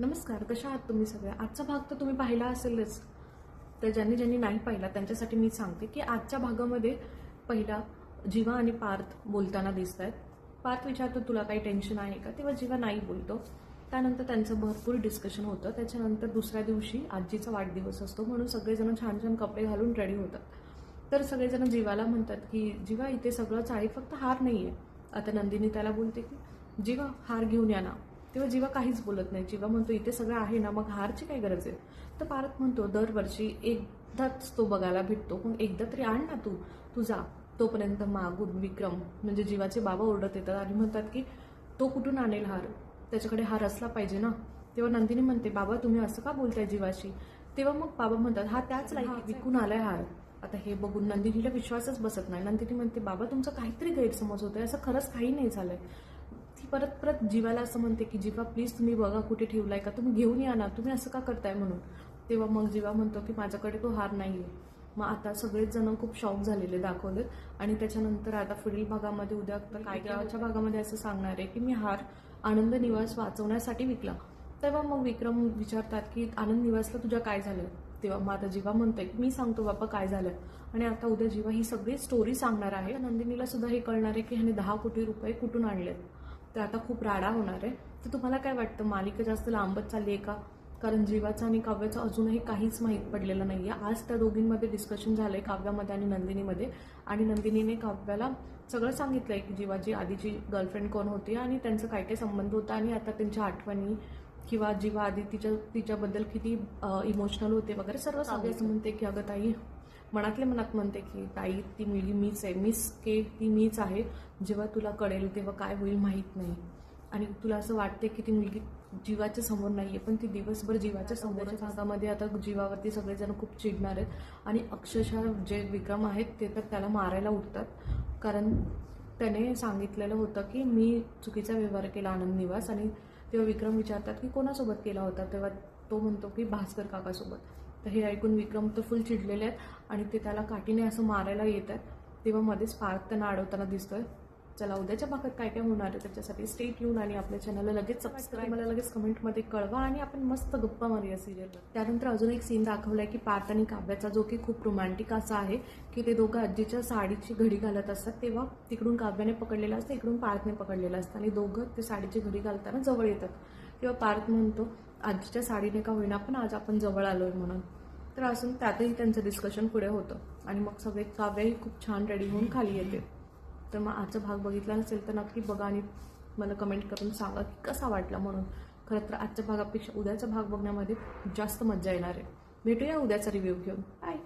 नमस्कार कशा आहात तुम्ही सगळ्या? आजचा भाग तर तुम्ही पाहिला असेलच. तर ज्यांनी ज्यांनी नाही पाहिला त्यांच्यासाठी मी सांगते की आजच्या भागामध्ये पहिला जीवा आणि पार्थ बोलताना दिसत आहेत पार्थ विचारतो तुला काही टेन्शन आहे का? तेव्हा जीवा नाही बोलतो. त्यानंतर त्यांचं भरपूर डिस्कशन होतं. त्याच्यानंतर दुसऱ्या दिवशी आजीचा वाढदिवस असतो म्हणून सगळेजण छान छान कपडे घालून रेडी होतात. तर सगळेजण जीवाला म्हणतात की जीवा इथे सगळंच आहे फक्त हार नाही आहे आता नंदिनी त्याला बोलते की जीवा हार घेऊन या ना. तेव्हा जीवा काहीच बोलत नाही. जीवा म्हणतो इथे सगळं आहे ना मग हारची काय गरज आहे? तर पारत म्हणतो दरवर्षी एकदाच तो बघायला भेटतो. पण एकदा तरी आण ना तू. तू जा. तोपर्यंत मागून विक्रम म्हणजे जीवाचे बाबा ओरडत येतात आणि म्हणतात की तो कुठून आणेल हार? त्याच्याकडे हार असला पाहिजे ना. तेव्हा नंदिनी म्हणते बाबा तुम्ही असं का बोलताय जीवाशी? तेव्हा मग बाबा म्हणतात हा त्याच लाईक विकून आलाय हार. आता हे बघून नंदिनीला विश्वासच बसत नाही. नंदिनी म्हणते बाबा तुमचा काहीतरी गैरसमज होतोय. असं खरंच काही नाही झालंय. ती परत परत जीवाला असं म्हणते की जीवा प्लीज तुम्ही बघा कुठे ठेवलाय का? तुम्ही घेऊन या ना. तुम्ही असं का करताय म्हणून? तेव्हा मग जीवा म्हणतो की माझ्याकडे तो हार नाहीये. मग आता सगळेच जण खूप शॉक झालेले दाखवलेत. आणि त्याच्यानंतर आता पुढील भागामध्ये उद्या काय गावाच्या भागामध्ये असं सांगणार आहे की मी हार आनंद निवास वाचवण्यासाठी विकला. तेव्हा मग विक्रम विचारतात की आनंद निवासला तुझ्या काय झालं? तेव्हा मग आता जीवा म्हणते की मी सांगतो बाबा काय झालं. आणि आता उद्या जीवा ही सगळी स्टोरी सांगणार आहे. नंदिनीला सुद्धा हे कळणार आहे की ह्याने दहा कोटी रुपये कुठून आणलेत? तर आता खूप राडा होणार आहे. तर तुम्हाला काय वाटतं? मालिका जास्त लांबत चालली आहे का? कारण जीवाचं आणि काव्याचं अजूनही काहीच माहीत पडलेलं नाही आहे आज त्या दोघींमध्ये डिस्कशन झालं आहे काव्यामध्ये आणि नंदिनीमध्ये. आणि नंदिनीने काव्याला सगळं सांगितलं आहे की जीवाची आधीची गर्लफ्रेंड कोण होती आणि त्यांचं काय काय संबंध होता आणि आता त्यांच्या आठवणी किंवा जीवा आधी तिच्या तिच्याबद्दल किती इमोशनल होते वगैरे सर्व असं म्हणते की अगं ताई मनातल्या मनात म्हणते की ताई ती मुलगी मीच आहे मिस के ती मीच आहे. जेव्हा तुला कळेल तेव्हा काय होईल माहीत नाही. आणि तुला असं वाटते की ती मुलगी जीवाच्या समोर नाहीये पण ती दिवसभर जीवाच्या समोरच्या भागामध्ये आता जीवावरती सगळेजण खूप चिडणार आहेत. आणि अक्षरशः जे विक्रम आहेत ते तर त्याला मारायला उठतात. कारण त्याने सांगितलेलं होतं की मी चुकीचा व्यवहार केला आनंद निवास. आणि तेव्हा विक्रम विचारतात की कोणासोबत केला होता? तेव्हा तो म्हणतो की भास्कर काकासोबत. तर हे ऐकून विक्रम तर फुल चिडलेले आहेत आणि ते त्याला काठीने असं मारायला येत आहेत. तेव्हा मध्येच पार्क त्यांना अडवताना दिसतोय. चला उद्याच्या भागात काय काय होणार आहे त्याच्यासाठी स्टेट येऊन आणि आपल्या चॅनलला लगेच सबस्क्राईब मला लगेच कमेंटमध्ये कळवा आणि आपण मस्त गप्पा मारूया सिरियलवर त्यानंतर अजून एक सीन दाखवलाय की पार्थ आणि काव्याचा जो की खूप रोमॅन्टिक असा आहे की ते दोघं आजीच्या साडीची घडी घालत असतात. तेव्हा तिकडून काव्याने पकडलेलं असतं इकडून पार्थने पकडलेलं असतं आणि दोघं ते साडीची घडी घालताना जवळ येतात. किंवा पार्थ म्हणतो आजीच्या साडीने का होईना पण आज आपण जवळ आलोय म्हणून. तर असून त्यातही त्यांचं डिस्कशन पुढे होतं. आणि मग सगळे काव्यही खूप छान रेडी होऊन खाली येते. तर मग आजचा भाग बघितला नसेल तर नक्की बघा आणि मला कमेंट करून सांगा की कसा वाटला म्हणून. खरं तर आजच्या भागापेक्षा उद्याचा भाग बघण्यामध्ये जास्त मजा येणार आहे. भेटूया उद्याचा रिव्ह्यू घेऊन. बाय